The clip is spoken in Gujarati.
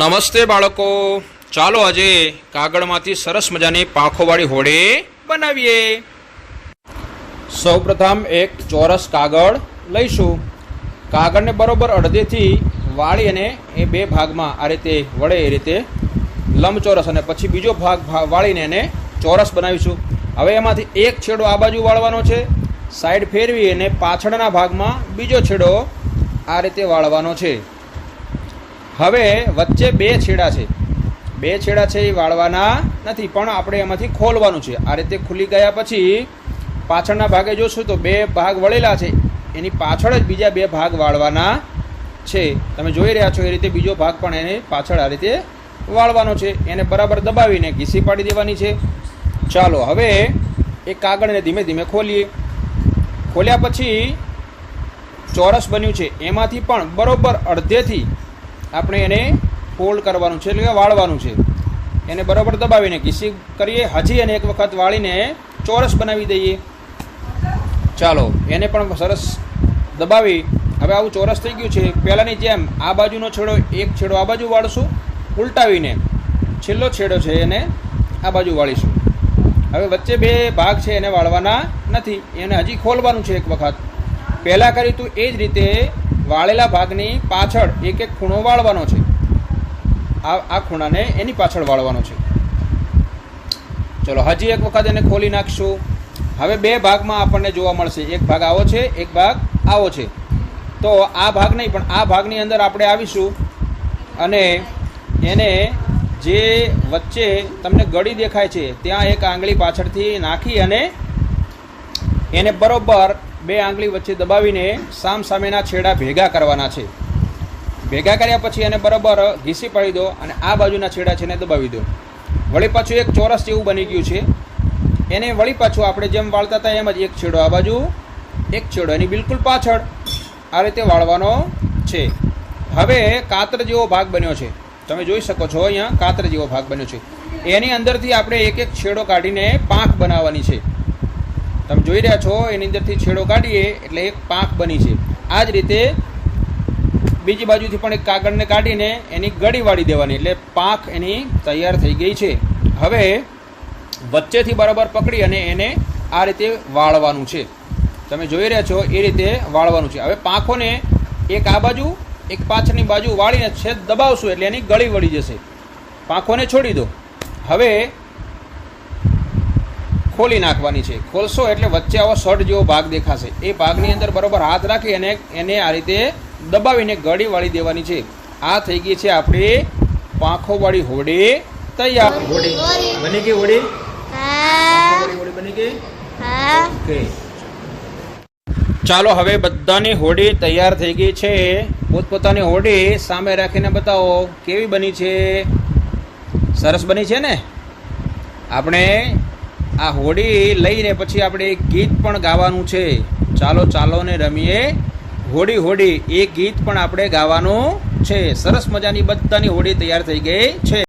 નમસ્તે બાળકો. ચાલો આજે કાગળમાંથી સરસ મજાની પાંખોવાળી હોડી બનાવીએ. સૌપ્રથમ એક ચોરસ કાગળ લઈશું. કાગળને બરોબર અડધેથી વાળી અને એ બે ભાગમાં આ રીતે વળે એ રીતે લંબચોરસ અને પછી બીજો ભાગ વાળીને એને ચોરસ બનાવીશું. હવે એમાંથી એક છેડો આ બાજુ વાળવાનો છે. સાઈડ ફેરવી અને પાછળના ભાગમાં બીજો છેડો આ રીતે વાળવાનો છે. હવે વચ્ચે બે છેડા છે. બે છેડા છે એ વાળવાના નથી, પણ આપણે એમાંથી ખોલવાનું છે. આ રીતે ખુલી ગયા પછી પાછળના ભાગે જોશું તો બે ભાગ વળેલા છે. એની પાછળ જ બીજા બે ભાગ વાળવાના છે. તમે જોઈ રહ્યા છો એ રીતે બીજો ભાગ પણ એને પાછળ આ રીતે વાળવાનો છે. એને બરાબર દબાવીને ઘીસી પાડી દેવાની છે. ચાલો, હવે એ કાગળને ધીમે ધીમે ખોલીએ. ખોલ્યા પછી ચોરસ બન્યું છે. એમાંથી પણ બરોબર અડધેથી આપણે એને ફોલ્ડ કરવાનું છે, એટલે કે વાળવાનું છે. એને બરાબર દબાવીને કિસી કરીએ, હજી એને એક વખત વાળીને ચોરસ બનાવી દઈએ. ચાલો, એને પણ સરસ દબાવી. હવે આવું ચોરસ થઈ ગયું છે. પહેલાંની જેમ આ બાજુનો છેડો, એક છેડો આ બાજુ વાળશું, ઉલટાવીને છેલ્લો છેડો છે એને આ બાજુ વાળીશું. હવે વચ્ચે બે ભાગ છે એને વાળવાના નથી. એને હજી ખોલવાનું છે એક વખત. પહેલાં કર્યું હતું એ જ રીતે વાળેલા ભાગની પાછળ એક એક ખૂણો વાળવાનો છે. આ આ ખૂણાને એની પાછળ વાળવાનો છે. ચલો, હજી એક વખત એને ખોલી નાખશું. હવે બે ભાગમાં આપણને જોવા મળશે. એક ભાગ આવો છે, એક ભાગ આવો છે. તો આ ભાગ નહીં, પણ આ ભાગની અંદર આપણે આવીશું અને એને જે વચ્ચે તમને ગળી દેખાય છે, ત્યાં એક આંગળી પાછળથી નાખી અને એને બરોબર બે આંગળી વચ્ચે દબાવીને સામ સામેના છેડા ભેગા કરવાના છે. ભેગા કર્યા પછી એને બરાબર ઘીસી પાડી દો અને આ બાજુના છેડા છે એને દબાવી દો. વળી પાછું એક ચોરસ જેવું બની ગયું છે. એને વળી પાછું આપણે જેમ વાળતા હતા એમ જ એક છેડો આ બાજુ, એક છેડો એની બિલકુલ પાછળ. આ રીતે વાળવાનો છે. હવે કાતર જેવો ભાગ બન્યો છે. તમે જોઈ શકો છો અહીંયા કાતર જેવો ભાગ બન્યો છે. એની અંદરથી આપણે એક એક છેડો કાઢીને પાંખ બનાવવાની છે. તમે જોઈ રહ્યા છો, એની અંદરથી છેડો કાઢીએ, એટલે એક પાંખ બની છે. આ જ રીતે બીજી બાજુથી પણ એક કાગળને કાઢીને એની ગળી વાળી દેવાની, એટલે પાંખ એની તૈયાર થઈ ગઈ છે. હવે વચ્ચેથી બરાબર પકડી અને એને આ રીતે વાળવાનું છે. તમે જોઈ રહ્યા છો, એ રીતે વાળવાનું છે. હવે પાંખોને એક આ બાજુ, એક પાછળની બાજુ વાળીને છેદ દબાવશું, એટલે એની ગળી વળી જશે. પાંખોને છોડી દો. હવે ખોલી નાખવાની છે. ખોલશો એટલે વચ્ચે આવો શર્ટ જેવો ભાગ દેખાશે. એ ભાગની અંદર બરોબર હાથ રાખી અને એને આ રીતે દબાવીને ગળી વાળી દેવાની છે. આ થઈ ગઈ છે આપણી પાંખોવાળી હોડી તૈયાર. હોડી. બની ગઈ હોડી? હોડી બની ગઈ? ઓકે. ચાલો હવે બધાની હોડી તૈયાર થઈ ગઈ છે. પોતપોતાની હોડી સામે રાખીને બતાવો કેવી બની છે? સરસ બની છે ને? આપણે આ હોડી લઈને પછી આપણે એક ગીત પણ ગાવાનું છે. ચાલો ચાલો ને રમીએ. હોડી હોડી એ ગીત પણ આપણે ગાવાનું છે. સરસ મજાની બધાની હોડી તૈયાર થઈ ગઈ છે.